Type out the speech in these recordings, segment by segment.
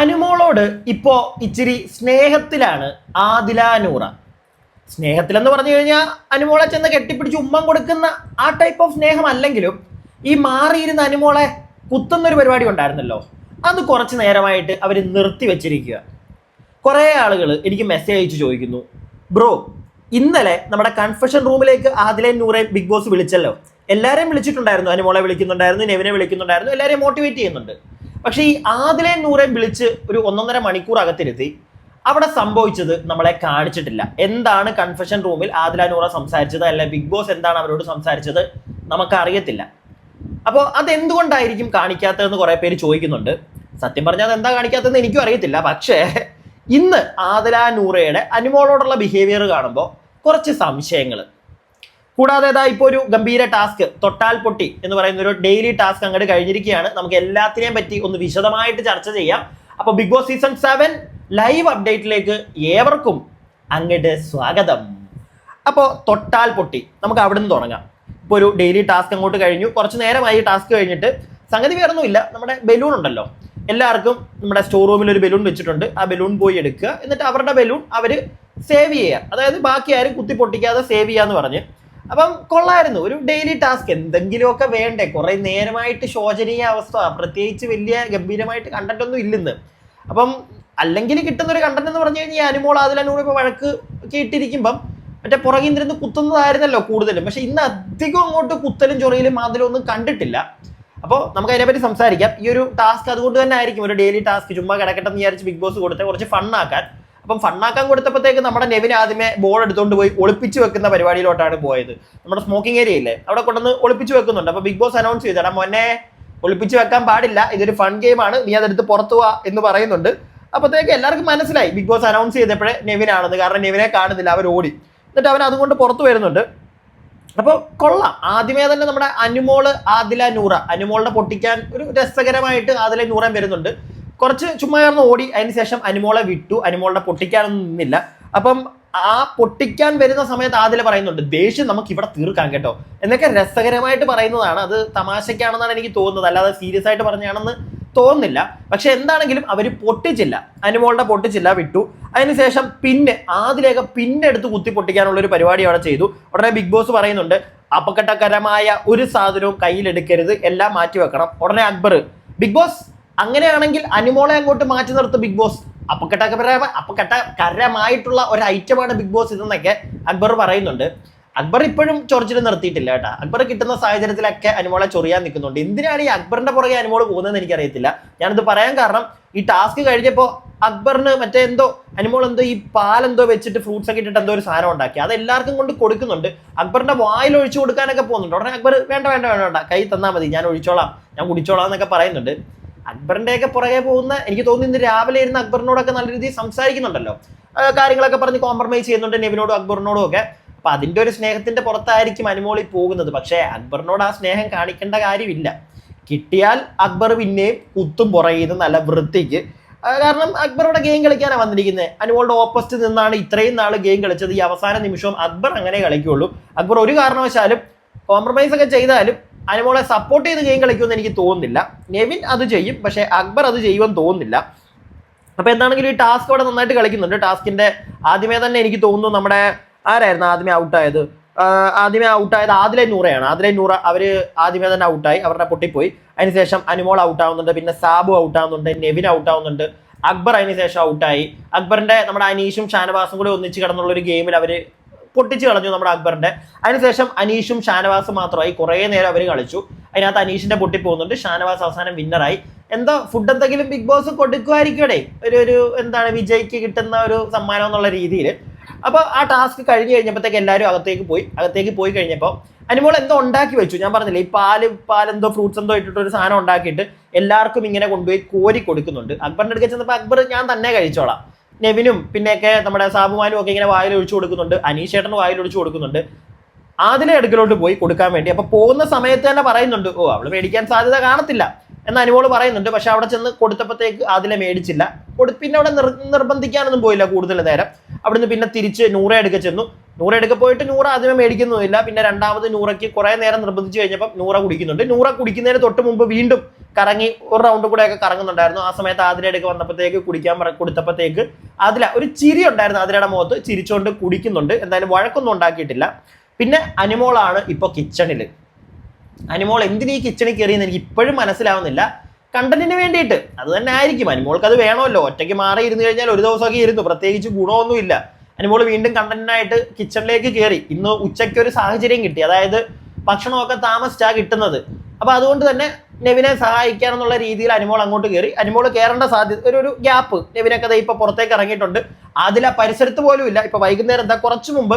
അനുമോളോട് ഇപ്പോ ഇച്ചിരി സ്നേഹത്തിലാണ് ആദില നൂറ. സ്നേഹത്തിലെന്ന് പറഞ്ഞു കഴിഞ്ഞാൽ അനുമോളെ ചെന്ന് കെട്ടിപ്പിടിച്ച് ഉമ്മം കൊടുക്കുന്ന ആ ടൈപ്പ് ഓഫ് സ്നേഹം അല്ലെങ്കിലും ഈ മാറിയിരുന്ന അനുമോളെ കുത്തുന്നൊരു പരിപാടി ഉണ്ടായിരുന്നല്ലോ. അത് കുറച്ച് നേരമായിട്ട് അവർ നിർത്തി വെച്ചിരിക്കുക. കുറേ ആളുകൾ എനിക്ക് മെസ്സേജ് അയച്ച് ചോദിക്കുന്നു. ബ്രോ ഇന്നലെ നമ്മുടെ കൺഫെഷൻ റൂമിലേക്ക് ആദിലെ നൂറെ ബിഗ് ബോസ് വിളിച്ചല്ലോ. എല്ലാവരെയും വിളിച്ചിട്ടുണ്ടായിരുന്നു. അനുമോളെ വിളിക്കുന്നുണ്ടായിരുന്നു നെവിനെ വിളിക്കുന്നുണ്ടായിരുന്നു. എല്ലാവരെയും മോട്ടിവേറ്റ് ചെയ്യുന്നുണ്ട്. പക്ഷേ ഈ ആദിലെ നൂറെ വിളിച്ച് ഒരു ഒന്നൊന്നര മണിക്കൂർ അകത്തിരുത്തി അവിടെ സംഭവിച്ചത് നമ്മളെ കാണിച്ചിട്ടില്ല. എന്താണ് കൺഫെഷൻ റൂമിൽ ആദില നൂറ സംസാരിച്ചത്? അല്ലെ ബിഗ് ബോസ് എന്താണ് അവരോട് സംസാരിച്ചത്? നമുക്കറിയത്തില്ല. അപ്പോൾ അതെന്തുകൊണ്ടായിരിക്കും കാണിക്കാത്തതെന്ന് കുറേ പേര് ചോദിക്കുന്നുണ്ട്. സത്യം പറഞ്ഞാൽ എന്താ കാണിക്കാത്തതെന്ന് എനിക്കും അറിയത്തില്ല. പക്ഷേ ഇന്ന് ആദില നൂറയുടെ അനുമോളോടുള്ള ബിഹേവിയർ കാണുമ്പോൾ കുറച്ച് സംശയങ്ങൾ കൂടാതെ ഇതാ ഇപ്പോൾ ഒരു ഗംഭീര ടാസ്ക് തൊട്ടാൽ പൊട്ടി എന്ന് പറയുന്ന ഒരു ഡെയിലി ടാസ്ക് അങ്ങോട്ട് കഴിഞ്ഞിരിക്കുകയാണ്. നമുക്ക് എല്ലാത്തിനെയും പറ്റി ഒന്ന് വിശദമായിട്ട് ചർച്ച ചെയ്യാം. അപ്പോൾ Big Boss season seven live അപ്ഡേറ്റിലേക്ക് ഏവർക്കും അങ്ങോട്ട് സ്വാഗതം. അപ്പോൾ തൊട്ടാൽ പൊട്ടി നമുക്ക് അവിടെ നിന്ന് തുടങ്ങാം. ഇപ്പോൾ ഒരു ഡെയിലി ടാസ്ക് അങ്ങോട്ട് കഴിഞ്ഞു. കുറച്ച് നേരമായി ടാസ്ക് കഴിഞ്ഞിട്ട്. സംഗതി വേറൊന്നുമില്ല നമ്മുടെ ബലൂൺ ഉണ്ടല്ലോ. എല്ലാവർക്കും നമ്മുടെ സ്റ്റോർ റൂമിൽ ഒരു ബലൂൺ വെച്ചിട്ടുണ്ട്. ആ ബലൂൺ പോയി എടുക്കുക. എന്നിട്ട് അവരുടെ ബലൂൺ അവർ സേവ് ചെയ്യുക. അതായത് ബാക്കി ആരും കുത്തി പൊട്ടിക്കാതെ സേവ് ചെയ്യാന്ന് പറഞ്ഞ്. അപ്പം കൊള്ളായിരുന്നു. ഒരു ഡെയിലി ടാസ്ക് എന്തെങ്കിലുമൊക്കെ വേണ്ടേ? കുറെ നേരമായിട്ട് ശോചനീയ അവസ്ഥ. പ്രത്യേകിച്ച് വലിയ ഗംഭീരമായിട്ട് കണ്ടന്റ് ഒന്നും ഇല്ലെന്ന്. അപ്പം അല്ലെങ്കിൽ കിട്ടുന്ന ഒരു കണ്ടന്റ് എന്ന് പറഞ്ഞു കഴിഞ്ഞാൽ അനുമോൾ അതിലൂടെ ഇപ്പോൾ വഴക്ക് കേട്ടിരിക്കുമ്പം മറ്റേ പുറകിൽ നിന്ന് കുത്തുന്നതായിരുന്നല്ലോ കൂടുതലും. പക്ഷെ ഇന്ന് അധികം അങ്ങോട്ട് കുത്തലും ചൊറിയിലും ഒന്നും കണ്ടിട്ടില്ല. അപ്പോൾ നമുക്ക് അതിനെപ്പറ്റി സംസാരിക്കാം. ഈ ഒരു ടാസ്ക് അതുകൊണ്ട് തന്നെ ആയിരിക്കും. ഒരു ഡെയിലി ടാസ്ക് ചുമ്മാ കിടക്കട്ടെ എന്ന് വിചാരിച്ച് ബിഗ് ബോസ് കൊടുത്ത് കുറച്ച് ഫണ്ണാക്കാൻ അപ്പം ഫണ്ണാക്കാൻ കൊടുത്തപ്പോഴത്തേക്ക് നമ്മുടെ നെവിൻ ആദ്യമേ ബോൾ എടുത്തുകൊണ്ട് പോയി ഒളിപ്പിച്ച് വെക്കുന്ന പരിപാടിയിലോട്ടാണ് പോയത്. നമ്മുടെ സ്മോക്കിംഗ് ഏരിയ ഇല്ലേ? അവിടെ കൊണ്ടുവന്ന് ഒളിപ്പിച്ച് വെക്കുന്നുണ്ട്. അപ്പോൾ ബിഗ് ബോസ് അനൗൺസ് ചെയ്തടാ മോനെ ഒളിപ്പിച്ച് വെക്കാൻ പാടില്ല. ഇതൊരു ഫൺ ഗെയിമാണ് നീ അതെടുത്ത് പുറത്തു പോവാ എന്ന് പറയുന്നുണ്ട്. അപ്പോഴത്തേക്ക് എല്ലാവർക്കും മനസ്സിലായി. ബിഗ് ബോസ് അനൗൺസ് ചെയ്തപ്പോഴേ നെവിനാണെന്ന് കാരണം നെവിനെ കാണുന്നില്ല. അവർ ഓടി. എന്നിട്ട് അവൻ അതുകൊണ്ട് പുറത്തു വരുന്നുണ്ട്. അപ്പോൾ കൊള്ളാം. ആദ്യമേ തന്നെ നമ്മുടെ അനുമോൾ ആദില നൂറ. അനുമോളിനെ പൊട്ടിക്കാൻ ഒരു രസകരമായിട്ട് ആദില നൂറൻ വരുന്നുണ്ട്. കുറച്ച് ചുമ്മാ ചേർന്ന് ഓടി. അതിന് ശേഷം അനുമോളെ വിട്ടു. അനുമോളിനെ പൊട്ടിക്കാനൊന്നും നിന്നില്ല. അപ്പം ആ പൊട്ടിക്കാൻ വരുന്ന സമയത്ത് ആദ്യം പറയുന്നുണ്ട് ദേഷ്യം നമുക്ക് ഇവിടെ തീർക്കാം കേട്ടോ. എന്നൊക്കെ രസകരമായിട്ട് പറയുന്നതാണ്. അത് തമാശയ്ക്കാണെന്നാണ് എനിക്ക് തോന്നുന്നത്. അല്ലാതെ സീരിയസ് ആയിട്ട് പറഞ്ഞാണെന്ന് തോന്നുന്നില്ല. പക്ഷെ എന്താണെങ്കിലും അവർ പൊട്ടിച്ചില്ല. അനുമോളുടെ പൊട്ടിച്ചില്ല വിട്ടു. അതിനുശേഷം പിന്നെ ആദ്യലേക്ക് പിന്നെ എടുത്ത് കുത്തി പൊട്ടിക്കാനുള്ള ഒരു പരിപാടി അവിടെ ചെയ്തു. ഉടനെ ബിഗ് ബോസ് പറയുന്നുണ്ട് അപകടകരമായ ഒരു സാധനവും കയ്യിലെടുക്കരുത്. എല്ലാം മാറ്റി വെക്കണം ഉടനെ അക്ബർ ബിഗ് ബോസ് അങ്ങനെയാണെങ്കിൽ അനുമോളെ അങ്ങോട്ട് മാറ്റി നിർത്തും ബിഗ് ബോസ്. അപകടകരമായ കരമായിട്ടുള്ള ഒരു ഐറ്റമാണ് ബിഗ് ബോസ് ഇതെന്നൊക്കെ അക്ബർ പറയുന്നുണ്ട്. അക്ബർ ഇപ്പോഴും ചൊറിച്ചിൽ നിർത്തിയിട്ടില്ല കേട്ടോ. അക്ബർ കിട്ടുന്ന സാഹചര്യത്തിലൊക്കെ അനുമോളെ ചൊറിയാൻ നിൽക്കുന്നുണ്ട്. എന്തിനാണ് ഈ അക്ബറിന്റെ പുറകെ അനുമോൾ പോകുന്നതെന്ന് എനിക്കറിയത്തില്ല. ഞാനിത് പറയാൻ കാരണം ഈ ടാസ്ക് കഴിഞ്ഞപ്പോൾ അക്ബറിന് മറ്റേ എന്തോ അനുമോൾ എന്തോ ഈ പാലെന്തോ വെച്ചിട്ട് ഫ്രൂട്ട്സ് ഒക്കെ ഇട്ടിട്ട് എന്തോ ഒരു സാധനം ഉണ്ടാക്കി. അത് എല്ലാവർക്കും കൊണ്ട് കൊടുക്കുന്നുണ്ട്. അക്ബറിന്റെ വായിൽ ഒഴിച്ചു കൊടുക്കാനൊക്കെ പോകുന്നുണ്ട്. ഉടനെ അക്ബർ വേണ്ട വേണ്ട വേണ്ട കൈ തന്നാൽ മതി. ഞാൻ ഒഴിച്ചോളാം. ഞാൻ കുടിച്ചോളാം എന്നൊക്കെ പറയുന്നുണ്ട്. അക്ബറിന്റെ ഒക്കെ പുറകെ പോകുന്ന എനിക്ക് തോന്നുന്നു ഇന്ന് രാവിലെ ഇരുന്ന് അക്ബറിനോടൊക്കെ നല്ല രീതിയിൽ സംസാരിക്കുന്നുണ്ടല്ലോ. കാര്യങ്ങളൊക്കെ പറഞ്ഞ് കോംപ്രമൈസ് ചെയ്യുന്നുണ്ട് നെവിനോടും അക്ബറിനോടും ഒക്കെ. അപ്പൊ അതിന്റെ ഒരു സ്നേഹത്തിന്റെ പുറത്തായിരിക്കും അനുമോളി പോകുന്നത്. പക്ഷേ അക്ബറിനോട് ആ സ്നേഹം കാണിക്കേണ്ട കാര്യമില്ല. കിട്ടിയാൽ അക്ബർ പിന്നെയും കുത്തും പുറയുന്നു നല്ല വൃത്തിക്ക്. കാരണം അക്ബറുടെ ഗെയിം കളിക്കാനാണ് വന്നിരിക്കുന്നത് അനുമോളുടെ ഓപ്പോസിറ്റ് നിന്നാണ് ഇത്രയും നാൾ ഗെയിം കളിച്ചത്. ഈ അവസാന നിമിഷവും അക്ബർ അങ്ങനെ കളിക്കുള്ളൂ. അക്ബർ ഒരു കാരണവശാലും കോംപ്രമൈസ് ഒക്കെ ചെയ്താലും അനുമോളെ സപ്പോർട്ട് ചെയ്ത് ഗെയിം കളിക്കുമെന്ന് എനിക്ക് തോന്നുന്നില്ല. നെവിൻ അത് ചെയ്യും പക്ഷേ അക്ബർ അത് ചെയ്യുമെന്ന് തോന്നുന്നില്ല. അപ്പൊ എന്താണെങ്കിലും ഈ ടാസ്ക് അവിടെ നന്നായിട്ട് കളിക്കുന്നുണ്ട്. ടാസ്കിന്റെ ആദ്യമേ തന്നെ എനിക്ക് തോന്നുന്നു നമ്മുടെ ആരായിരുന്നു ആദ്യമേ ഔട്ടായത് ആദ്യമേ ഔട്ടായത് ആദിലെ നൂറയാണ്. ആദിലെ നൂറ അവർ ആദ്യമേ തന്നെ ഔട്ടായി അവരുടെ പൊട്ടിപ്പോയി. അതിനുശേഷം അനുമോൾ ഔട്ടാവുന്നുണ്ട് പിന്നെ സാബു ഔട്ട് ആവുന്നുണ്ട്. നെവിൻ ഔട്ട് ആവുന്നുണ്ട്. അക്ബർ അതിനുശേഷം ഔട്ടായി അക്ബറിന്റെ നമ്മുടെ അനീഷും ഷാനവാസും കൂടി ഒന്നിച്ച് കിടന്നുള്ള ഒരു ഗെയിമിൽ അവർ പൊട്ടിച്ച് കളഞ്ഞു നമ്മുടെ അക്ബറിന്റെ. അതിനുശേഷം അനീഷും ഷാനവാസും മാത്രമായി കുറേ നേരം അവർ കളിച്ചു. അതിനകത്ത് അനീഷിന്റെ പൊട്ടി പോകുന്നുണ്ട്. ഷാനവാസ് അവസാനം വിന്നറായി എന്താ ഫുഡ് എന്തെങ്കിലും ബിഗ് ബോസ് കൊടുക്കുമായിരിക്കടേ ഒരു ഒരു എന്താണ് വിജയ്ക്ക് കിട്ടുന്ന ഒരു സമ്മാനം എന്നുള്ള രീതിയിൽ അപ്പോൾ ആ ടാസ്ക് കഴിഞ്ഞ് കഴിഞ്ഞപ്പോഴത്തേക്ക് എല്ലാവരും അകത്തേക്ക് പോയി. അകത്തേക്ക് പോയി കഴിഞ്ഞപ്പോൾ അനുമോൾ എന്തോ ഉണ്ടാക്കി വെച്ചു. ഞാൻ പറഞ്ഞില്ലേ ഈ പാൽ പാലെന്തോ ഫ്രൂട്ട്സ് എന്തോ ഇട്ടിട്ട് ഒരു സാധനം ഉണ്ടാക്കിയിട്ട് എല്ലാവർക്കും ഇങ്ങനെ കൊണ്ടുപോയി കോരി കൊടുക്കുന്നുണ്ട്. അക്ബറിന്റെ അടുക്കൽ ചെന്നപ്പോൾ അക്ബർ ഞാൻ തന്നെ കഴിച്ചോളാം. നെവിനും പിന്നെയൊക്കെ നമ്മുടെ സാബുമാനും ഒക്കെ ഇങ്ങനെ വായിൽ ഒഴിച്ചു കൊടുക്കുന്നുണ്ട്. അനീഷ് ചേട്ടൻ വായിൽ ഒഴിച്ചു കൊടുക്കുന്നുണ്ട്. ആദിലെ അടുക്കലോട്ട് പോയി കൊടുക്കാൻ വേണ്ടി. അപ്പൊ പോകുന്ന സമയത്ത് തന്നെ പറയുന്നുണ്ട് ഓ അവൾ മേടിക്കാൻ സാധ്യത കാണത്തില്ല. എന്ന് അനുമോൾ പറയുന്നുണ്ട്. പക്ഷെ അവിടെ ചെന്ന് കൊടുത്തപ്പോഴത്തേക്ക് ആദിലെ മേടിച്ചില്ല. കൊടു പിന്നെ അവിടെ നിർ നിർബന്ധിക്കാനൊന്നും പോയില്ല കൂടുതൽ നേരം. അവിടുന്ന് പിന്നെ തിരിച്ച് നൂറ എടുക്ക ചെന്നു. നൂറ എടുക്ക പോയിട്ട് നൂറ ആദ്യമേ മേടിക്കുന്നില്ല പിന്നെ രണ്ടാമത് നൂറയ്ക്ക് കുറെ നേരം നിർബന്ധിച്ച് കഴിഞ്ഞപ്പോൾ നൂറ കുടിക്കുന്നുണ്ട്. നൂറ കുടിക്കുന്നതിന് തൊട്ട് മുമ്പ് വീണ്ടും കറങ്ങി ഒരു റൗണ്ട് കൂടെ ഒക്കെ കറങ്ങുന്നുണ്ടായിരുന്നു. ആ സമയത്ത് ആതിര എടുക്ക വന്നപ്പോഴത്തേക്ക് കുടിക്കാൻ കൊടുത്തപ്പോഴത്തേക്ക് അതില ഒരു ചിരി ഉണ്ടായിരുന്നു ആതിരയുടെ മുഖത്ത്. ചിരിച്ചുകൊണ്ട് കുടിക്കുന്നുണ്ട്. എന്തായാലും വഴക്കൊന്നും ഉണ്ടാക്കിയിട്ടില്ല. പിന്നെ അനിമോളാണ് ഇപ്പോൾ കിച്ചണിൽ അനിമോൾ എന്തിനീ കിച്ചണിൽ കയറിയെന്ന് എനിക്ക് ഇപ്പോഴും മനസ്സിലാവുന്നില്ല. കണ്ടന്റിന് വേണ്ടിയിട്ട്. അത് തന്നെ ആയിരിക്കും. അനുമോൾക്ക് അത് വേണമല്ലോ. ഒറ്റയ്ക്ക് മാറി ഇരുന്ന് കഴിഞ്ഞാൽ ഒരു ദിവസമൊക്കെ ഇരുന്നു. പ്രത്യേകിച്ച് ഗുണമൊന്നുമില്ല അനിമോൾ വീണ്ടും കണ്ടന്റിനായിട്ട് കിച്ചണിലേക്ക് കയറി ഇന്ന് ഉച്ചയ്ക്ക് ഒരു സാഹചര്യം കിട്ടി. അതായത് ഭക്ഷണമൊക്കെ താമസിച്ചാ കിട്ടുന്നത്. അപ്പൊ അതുകൊണ്ട് തന്നെ നെവിനെ സഹായിക്കാനെന്നുള്ള രീതിയിൽ അനുമോൾ അങ്ങോട്ട് കയറി അനുമോൾ കയറേണ്ട സാധ്യത ഒരു ഒരു ഗ്യാപ്പ് നെവിനൊക്കെ ദേ ഇപ്പൊ പുറത്തേക്ക് ഇറങ്ങിയിട്ടുണ്ട്. ആദില പരിസരത്ത് പോലും ഇല്ല ഇപ്പൊ വൈകുന്നേരം എന്താ കുറച്ചു മുമ്പ്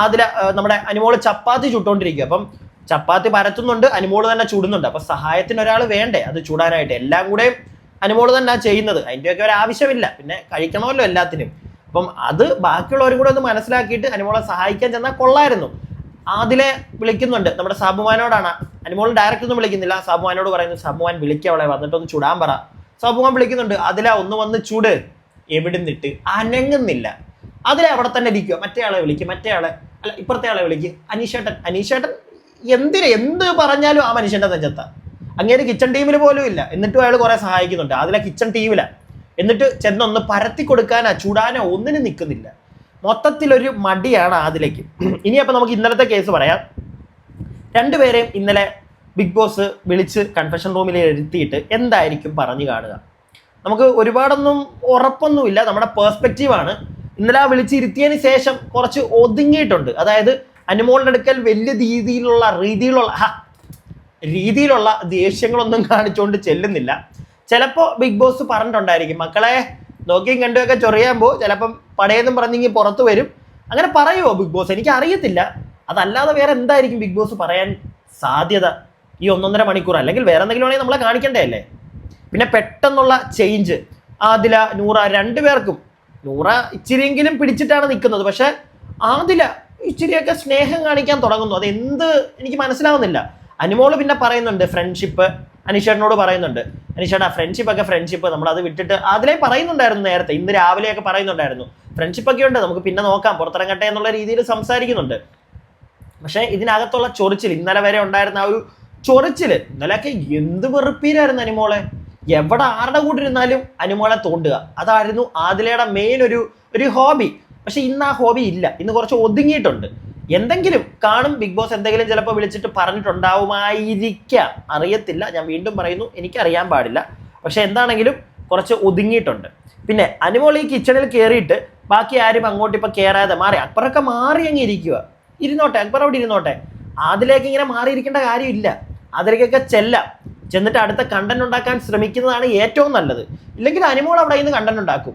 ആദില നമ്മുടെ അനിമോൾ ചപ്പാത്തി ചുട്ടുകൊണ്ടിരിക്കുക അപ്പം ചപ്പാത്തി പരത്തുന്നുണ്ട് അനുമോൾ തന്നെ ചൂടുന്നുണ്ട്. അപ്പൊ സഹായത്തിന് ഒരാൾ വേണ്ടേ? അത് ചൂടാനായിട്ട്. എല്ലാം കൂടെ അനുമോൾ തന്നെ ചെയ്യുന്നത്. അതിന്റെയൊക്കെ ഒരു ആവശ്യമില്ല. പിന്നെ കഴിക്കണമല്ലോ എല്ലാത്തിനും. അപ്പം അത് ബാക്കിയുള്ളവരും കൂടെ ഒന്ന് മനസ്സിലാക്കിയിട്ട് അനുമോളെ സഹായിക്കാൻ ചെന്നാൽ കൊള്ളായിരുന്നു. ആദിലെ വിളിക്കുന്നുണ്ട്. നമ്മുടെ സാബുമാനോടാണ് അനുമോൾ ഡയറക്റ്റ് ഒന്നും വിളിക്കുന്നില്ല. സാബുമാനോട് പറയുന്നു സാബുമാൻ വിളിക്കവളെ വന്നിട്ടൊന്ന് ചൂടാൻ പറ. സാബുമാൻ വിളിക്കുന്നുണ്ട് അതിലെ ഒന്ന് വന്ന് ചൂട്. എവിടുന്നിട്ട്? അനങ്ങുന്നില്ല. അതിലെ അവിടെ തന്നെ ഇരിക്കുക മറ്റേ ആളെ വിളിക്കുക മറ്റേ ആളെ. അല്ല ഇപ്പുറത്തെ ആളെ വിളിക്കുക അനീഷേട്ടൻ. അനീഷേട്ടൻ എന്തിന് എന്ത് പറഞ്ഞാലും ആ മനുഷ്യന്റെ നെഞ്ചത്ത. അങ്ങേര് കിച്ചൺ ടീമിൽ പോലും ഇല്ല. എന്നിട്ടും അയാൾ കുറെ സഹായിക്കുന്നുണ്ട്. അതിലെ കിച്ചൺ ടീമില എന്നിട്ട് ചെന്നൊന്ന് പരത്തി കൊടുക്കാനാ ചൂടാനോ ഒന്നിനും നിൽക്കുന്നില്ല മൊത്തത്തിലൊരു മടിയാണ് അതിലേക്ക്. ഇനി അപ്പം നമുക്ക് ഇന്നലത്തെ കേസ് പറയാം. രണ്ടുപേരെയും ഇന്നലെ ബിഗ് ബോസ് വിളിച്ച് കൺഫെഷൻ റൂമിൽ ഇരുത്തിയിട്ട് എന്തായിരിക്കും പറഞ്ഞു കാണുക. നമുക്ക് ഒരുപാടൊന്നും ഉറപ്പൊന്നുമില്ല. നമ്മുടെ പേഴ്സ്പെക്റ്റീവാണ് ഇന്നലെ ആ വിളിച്ചിരുത്തിയതിന് ശേഷം കുറച്ച് ഒതുങ്ങിയിട്ടുണ്ട്. അതായത് അനുമോളുടെ അടുക്കൽ വലിയ രീതിയിലുള്ള രീതിയിലുള്ള രീതിയിലുള്ള ദേഷ്യങ്ങളൊന്നും കാണിച്ചുകൊണ്ട് ചെല്ലുന്നില്ല. ചിലപ്പോൾ ബിഗ് ബോസ് പറഞ്ഞിട്ടുണ്ടായിരിക്കും മക്കളെ നോക്കിയും കണ്ടുമൊക്കെ ചൊറിയാൻ പോകും ചിലപ്പം പടയെന്നും പറഞ്ഞെങ്കിൽ പുറത്തു വരും. അങ്ങനെ പറയുമോ ബിഗ് ബോസ്? എനിക്ക് അറിയത്തില്ല അതല്ലാതെ വേറെ എന്തായിരിക്കും ബിഗ് ബോസ് പറയാൻ സാധ്യത ഈ ഒന്നൊന്നര മണിക്കൂർ? അല്ലെങ്കിൽ വേറെ എന്തെങ്കിലും ആണെങ്കിൽ നമ്മളെ കാണിക്കണ്ടേ അല്ലേ പിന്നെ പെട്ടെന്നുള്ള ചേഞ്ച് ആദില നൂറ രണ്ടുപേർക്കും. നൂറ ഇച്ചിരിയെങ്കിലും പിടിച്ചിട്ടാണ് നിൽക്കുന്നത് പക്ഷേ ആദില ഇച്ചിരിയൊക്കെ സ്നേഹം കാണിക്കാൻ തുടങ്ങുന്നു. അത് എന്ത് എനിക്ക് മനസ്സിലാവുന്നില്ല. അനുമോൾ പിന്നെ പറയുന്നുണ്ട് ഫ്രണ്ട്ഷിപ്പ് അനീഷേട്ടനോട് പറയുന്നുണ്ട്. അനീഷേട്ടാ ഫ്രണ്ട്ഷിപ്പ് ഒക്കെ ഫ്രണ്ട്ഷിപ്പ് നമ്മൾ അത് വിട്ടിട്ട് അതിലേ പറയുന്നുണ്ടായിരുന്നു നേരത്തെ. ഇന്ന് രാവിലെയൊക്കെ പറയുന്നുണ്ടായിരുന്നു. ഫ്രണ്ട്ഷിപ്പ് ഒക്കെ ഉണ്ട്. നമുക്ക് പിന്നെ നോക്കാം. പുറത്തിറങ്ങട്ടെ എന്നുള്ള രീതിയിൽ സംസാരിക്കുന്നുണ്ട്. പക്ഷേ ഇതിനകത്തുള്ള ചൊറിച്ചിൽ ഇന്നലെ വരെ ഉണ്ടായിരുന്ന ആ ഒരു ചൊറിച്ചിൽ ഇന്നലെയൊക്കെ എന്ത് വെറുപ്പീരായിരുന്നു അനുമോളെ. എവിടെ ആരുടെ കൂട്ടിരുന്നാലും അനുമോളെ തോണ്ടുക. അതായിരുന്നു ആദിലയുടെ മെയിൻ ഒരു ഒരു ഹോബി പക്ഷെ ഇന്ന് ആ ഹോബി ഇല്ല. ഇന്ന് കുറച്ച് ഒതുങ്ങിയിട്ടുണ്ട്. എന്തെങ്കിലും കാണും ബിഗ് ബോസ് എന്തെങ്കിലും ചിലപ്പോൾ വിളിച്ചിട്ട് പറഞ്ഞിട്ടുണ്ടാവുമായിരിക്കാം. അറിയത്തില്ല. ഞാൻ വീണ്ടും പറയുന്നു എനിക്കറിയാൻ പാടില്ല. പക്ഷെ എന്താണെങ്കിലും കുറച്ച് ഒതുങ്ങിയിട്ടുണ്ട്. പിന്നെ അനുമോൾ ഈ കിച്ചണിൽ കയറിയിട്ട് ബാക്കി ആരും അങ്ങോട്ട് ഇപ്പൊ കയറാതെ മാറി. അക്ബറൊക്കെ മാറി അങ്ങ് ഇരിക്കുക ഇരുന്നോട്ടെ അക്ബർ അവിടെ ഇരുന്നോട്ടെ. അതിലേക്ക് ഇങ്ങനെ മാറിയിരിക്കേണ്ട കാര്യമില്ല. അതിലേക്കൊക്കെ ചെല്ലാം. ചെന്നിട്ട് അടുത്ത കണ്ടന്റ് ഉണ്ടാക്കാൻ ശ്രമിക്കുന്നതാണ് ഏറ്റവും നല്ലത്. ഇല്ലെങ്കിൽ അനുമോൾ അവിടെ നിന്ന് കണ്ടന്റ് ഉണ്ടാക്കും.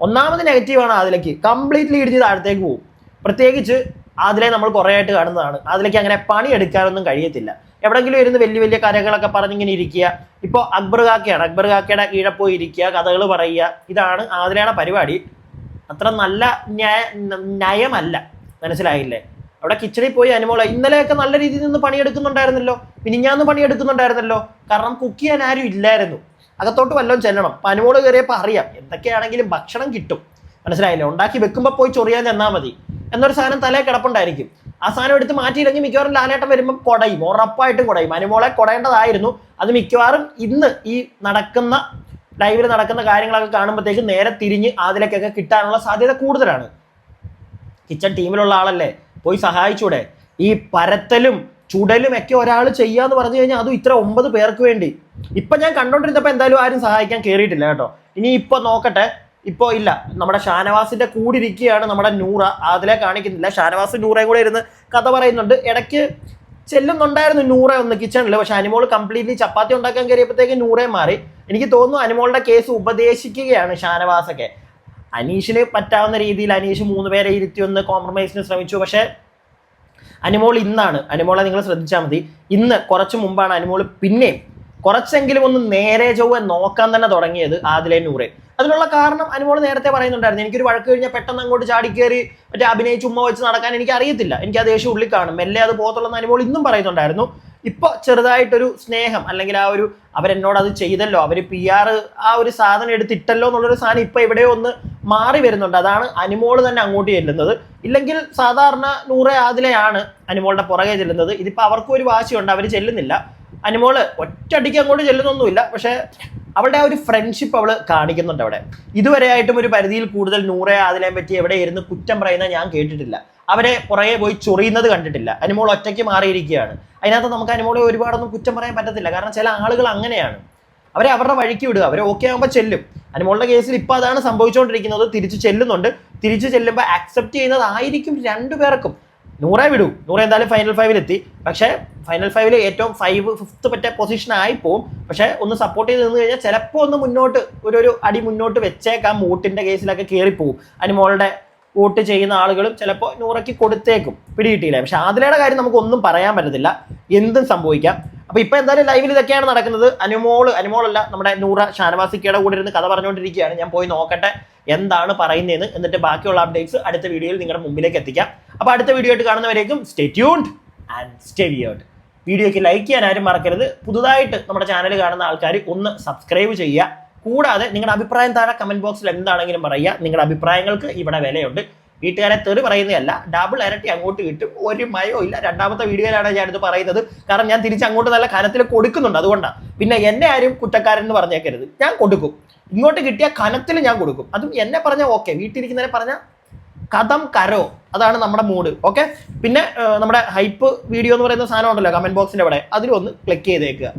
ഒന്നാമത് നെഗറ്റീവാണ് അതിലേക്ക്. കംപ്ലീറ്റ്ലി ഇടിച്ച് താഴത്തേക്ക് പോകും. പ്രത്യേകിച്ച് അതിലെ നമ്മൾ കുറേ ആയിട്ട് കാണുന്നതാണ്. അതിലേക്ക് അങ്ങനെ പണി എടുക്കാനൊന്നും കഴിയത്തില്ല. എവിടെങ്കിലും ഇരുന്ന് വലിയ വലിയ കഥകളൊക്കെ പറഞ്ഞിങ്ങനെ ഇരിക്കുക. ഇപ്പോൾ അക്ബർ കാക്കയാണ്. അക്ബർ കാക്കയുടെ കീഴെ പോയി ഇരിക്കുക കഥകൾ പറയുക. ഇതാണ് ആതിരയുടെ പരിപാടി. അത്ര നല്ല ന്യായ നയമല്ല. മനസ്സിലായില്ലേ? അവിടെ കിച്ചണിൽ പോയി അനുമോള ഇന്നലെയൊക്കെ നല്ല രീതിയിൽ നിന്ന് പണിയെടുക്കുന്നുണ്ടായിരുന്നല്ലോ. പിനിഞ്ഞാന്ന് പണിയെടുക്കുന്നുണ്ടായിരുന്നല്ലോ. കാരണം കുക്ക് ചെയ്യാൻ ആരും ഇല്ലായിരുന്നു. അകത്തോട്ട് വല്ലതും ചെല്ലണം. അപ്പൊ അനുമോട് കയറിയപ്പോൾ അറിയാം എന്തൊക്കെയാണെങ്കിലും ഭക്ഷണം കിട്ടും. മനസ്സിലായില്ലേ? ഉണ്ടാക്കി വെക്കുമ്പോൾ പോയി ചൊറിയാൻ ചെന്നാൽ മതി. എന്നൊരു സാധനം തലേ കിടപ്പുണ്ടായിരിക്കും. ആ സാധനം എടുത്ത് മാറ്റിയില്ലെങ്കിൽ മിക്കവാറും ലാലേട്ടം വരുമ്പോൾ കൊടയും ഉറപ്പായിട്ടും കൊടയും. അനുമോളെ കൊടയേണ്ടതായിരുന്നു അത് മിക്കവാറും ഇന്ന് ഈ നടക്കുന്ന ലൈവിൽ നടക്കുന്ന കാര്യങ്ങളൊക്കെ കാണുമ്പോഴത്തേക്ക് നേരെ തിരിഞ്ഞ് അതിലേക്കൊക്കെ കിട്ടാനുള്ള സാധ്യത കൂടുതലാണ്. കിച്ചൺ ടീമിലുള്ള ആളല്ലേ? പോയി സഹായിച്ചൂടെ? ഈ പരത്തലും ചുടലും ഒക്കെ ഒരാൾ ചെയ്യാന്ന് പറഞ്ഞു കഴിഞ്ഞാൽ അതും ഇത്ര ഒമ്പത് പേർക്ക് വേണ്ടി. ഇപ്പൊ ഞാൻ കണ്ടോണ്ടിരുന്നപ്പോ എന്തായാലും ആരും സഹായിക്കാൻ കയറിയിട്ടില്ല കേട്ടോ. ഇനി ഇപ്പൊ നോക്കട്ടെ. ഇപ്പോ ഇല്ല നമ്മുടെ ഷാനവാസിന്റെ കൂടി ഇരിക്കുകയാണ് നമ്മുടെ നൂറ. അതിലെ കാണിക്കുന്നില്ല. ഷാനവാസ് നൂറയും കൂടെ ഇരുന്ന് കഥ പറയുന്നുണ്ട്. ഇടയ്ക്ക് ചെല്ലുന്നുണ്ടായിരുന്നു നൂറ ഒന്ന് കിച്ചണിൽ പക്ഷെ അനിമോൾ കംപ്ലീറ്റ്ലി ചപ്പാത്തി ഉണ്ടാക്കാൻ കയറിയപ്പോഴത്തേക്ക് നൂറേ മാറി. എനിക്ക് തോന്നുന്നു അനിമോളുടെ കേസ് ഉപദേശിക്കുകയാണ് ഷാനവാസൊക്കെ. അനീഷിന് പറ്റാവുന്ന രീതിയിൽ അനീഷ് മൂന്ന് പേരെ ഇരുത്തി ഒന്ന് കോംപ്രമൈസിന് ശ്രമിച്ചു. പക്ഷേ അനിമോൾ ഇന്നാണ്. അനിമോളെ നിങ്ങൾ ശ്രദ്ധിച്ചാൽ മതി. ഇന്ന് കുറച്ച് മുമ്പാണ് അനിമോൾ പിന്നെയും കുറച്ചെങ്കിലും ഒന്ന് നേരെ ചൊവ്വ നോക്കാൻ തന്നെ തുടങ്ങിയത് ആദിലെ നൂറെ. അതിനുള്ള കാരണം അനുമോൾ നേരത്തെ പറയുന്നുണ്ടായിരുന്നു. എനിക്കൊരു വഴക്ക് കഴിഞ്ഞാൽ പെട്ടെന്ന് അങ്ങോട്ട് ചാടി ചാടിക്കേറി മറ്റേ അഭിനയിച്ച് ഉമ്മ വെച്ച് നടക്കാൻ എനിക്ക് അറിയത്തില്ല എനിക്ക് ആ ദേഷ്യം ഉള്ളിൽ കാണും. മെല്ലെ അത് പോകത്തുള്ളൂ അനുമോൾ ഇന്നും പറയുന്നുണ്ടായിരുന്നു. ഇപ്പൊ ചെറുതായിട്ടൊരു സ്നേഹം അല്ലെങ്കിൽ ആ ഒരു അവരെന്നോട് അത് ചെയ്തല്ലോ അവർ പി ആർ ആ ഒരു സാധനം എടുത്തിട്ടല്ലോ എന്നുള്ളൊരു സാധനം ഇപ്പൊ എവിടെയോ ഒന്ന് മാറി വരുന്നുണ്ട്. അതാണ് അനുമോൾ തന്നെ അങ്ങോട്ട് ചെല്ലുന്നത്. ഇല്ലെങ്കിൽ സാധാരണ നൂറെ ആദിലെയാണ് അനുമോളുടെ പുറകെ ചെല്ലുന്നത്. ഇതിപ്പോൾ അവർക്കും ഒരു വാശിയുണ്ട്. അവർ ചെല്ലുന്നില്ല. അനിമോൾ ഒറ്റയടിക്ക് അങ്ങോട്ട് ചെല്ലുന്നൊന്നുമില്ല. പക്ഷേ അവളുടെ ആ ഒരു ഫ്രണ്ട്ഷിപ്പ് അവൾ കാണിക്കുന്നുണ്ട് അവിടെ. ഇതുവരെ ആയിട്ടും ഒരു പരിധിയിൽ കൂടുതൽ നൂറെ അതിനെ പറ്റി എവിടെ ഇരുന്ന് കുറ്റം പറയുന്ന ഞാൻ കേട്ടിട്ടില്ല. അവരെ പുറകെ പോയി ചൊറിയുന്നത് കണ്ടിട്ടില്ല. അനുമോൾ ഒറ്റയ്ക്ക് മാറിയിരിക്കുകയാണ്. അതിനകത്ത് നമുക്ക് അനുമോളെ ഒരുപാടൊന്നും കുറ്റം പറയാൻ പറ്റത്തില്ല. കാരണം ചില ആളുകൾ അങ്ങനെയാണ്. അവരെ അവരുടെ വഴിക്ക് വിടുക. അവരെ ഓക്കെ ആകുമ്പോൾ ചെല്ലും. അനുമോളുടെ കേസിൽ ഇപ്പോൾ അതാണ് സംഭവിച്ചുകൊണ്ടിരിക്കുന്നത് തിരിച്ചു ചെല്ലുന്നുണ്ട്. തിരിച്ചു ചെല്ലുമ്പോൾ ആക്സെപ്റ്റ് ചെയ്യുന്നതായിരിക്കും രണ്ടുപേർക്കും നൂറെ വിടൂ. നൂറ് എന്തായാലും ഫൈനൽ ഫൈവിൽ എത്തി പക്ഷേ ഫൈനൽ ഫൈവിൽ ഏറ്റവും ഫൈവ് ഫിഫ്ത്ത് പറ്റ പൊസിഷൻ ആയി പോവും. പക്ഷേ ഒന്ന് സപ്പോർട്ട് ചെയ്ത് നിന്ന് കഴിഞ്ഞാൽ ചിലപ്പോൾ ഒന്ന് മുന്നോട്ട് ഒരു ഒരു അടി മുന്നോട്ട് വെച്ചേക്കാം. വോട്ടിന്റെ കേസിലൊക്കെ കയറിപ്പോവും അനുമോളുടെ വോട്ട് ചെയ്യുന്ന ആളുകളും ചിലപ്പോൾ നൂറയ്ക്ക് കൊടുത്തേക്കും. പിടികിട്ടിയില്ല. പക്ഷെ ആദിലയുടെ കാര്യം നമുക്ക് ഒന്നും പറയാൻ പറ്റത്തില്ല. എന്തും സംഭവിക്കാം. അപ്പോൾ ഇപ്പൊ എന്തായാലും ലൈവിൽ ഇതൊക്കെയാണ് നടക്കുന്നത്. അനുമോൾ അനുമോളല്ല നമ്മുടെ നൂറ ഷാനവാസിക്കയുടെ കൂടെ ഇരുന്ന് കഥ പറഞ്ഞുകൊണ്ടിരിക്കുകയാണ്. ഞാൻ പോയി നോക്കട്ടെ എന്താണ് പറയുന്നതെന്ന്. എന്നിട്ട് ബാക്കിയുള്ള അപ്ഡേറ്റ്സ് അടുത്ത വീഡിയോയിൽ നിങ്ങളുടെ മുമ്പിലേക്ക് എത്തിക്കാം. അപ്പൊ അടുത്ത വീഡിയോ ആയിട്ട് കാണുന്നവരേക്കും stay tuned and stay weird വീഡിയോയ്ക്ക് ലൈക്ക് ചെയ്യാൻ ആരും മറക്കരുത്. പുതുതായിട്ട് നമ്മുടെ ചാനൽ കാണുന്ന ആൾക്കാർ ഒന്ന് സബ്സ്ക്രൈബ് ചെയ്യുക. കൂടാതെ നിങ്ങളുടെ അഭിപ്രായം താഴെ കമന്റ് ബോക്സിൽ എന്താണെങ്കിലും പറയുക. നിങ്ങളുടെ അഭിപ്രായങ്ങൾക്ക് ഇവിടെ വിലയുണ്ട്. വീട്ടുകാരെ തെറി പറയുന്നതല്ല. ഡബിൾ ഇരട്ടി അങ്ങോട്ട് കിട്ടും. ഒരു മയോ ഇല്ല. രണ്ടാമത്തെ വീഡിയോയിലാണ് ഇത് പറയുന്നത്. കാരണം ഞാൻ തിരിച്ച് അങ്ങോട്ട് നല്ല കനത്തിൽ കൊടുക്കുന്നുണ്ട്. അതുകൊണ്ടാണ് പിന്നെ എന്നെ ആരും കുറ്റക്കാരൻ എന്ന് പറഞ്ഞേക്കരുത്. ഞാൻ കൊടുക്കും. ഇങ്ങോട്ട് കിട്ടിയ കനത്തിൽ ഞാൻ കൊടുക്കും. അതും എന്നെ പറഞ്ഞാൽ ഓക്കെ വീട്ടിലിരിക്കുന്നവരെ പറഞ്ഞാൽ കഥം കരോ. അതാണ് നമ്മുടെ മൂഡ് ഓക്കെ പിന്നെ നമ്മുടെ ഹൈപ്പ് വീഡിയോ എന്ന് പറയുന്ന സാധനം ഉണ്ടല്ലോ കമന്റ് ബോക്സിന്റെ അവിടെ. അതിലൊന്ന് ക്ലിക്ക് ചെയ്തേക്കുക.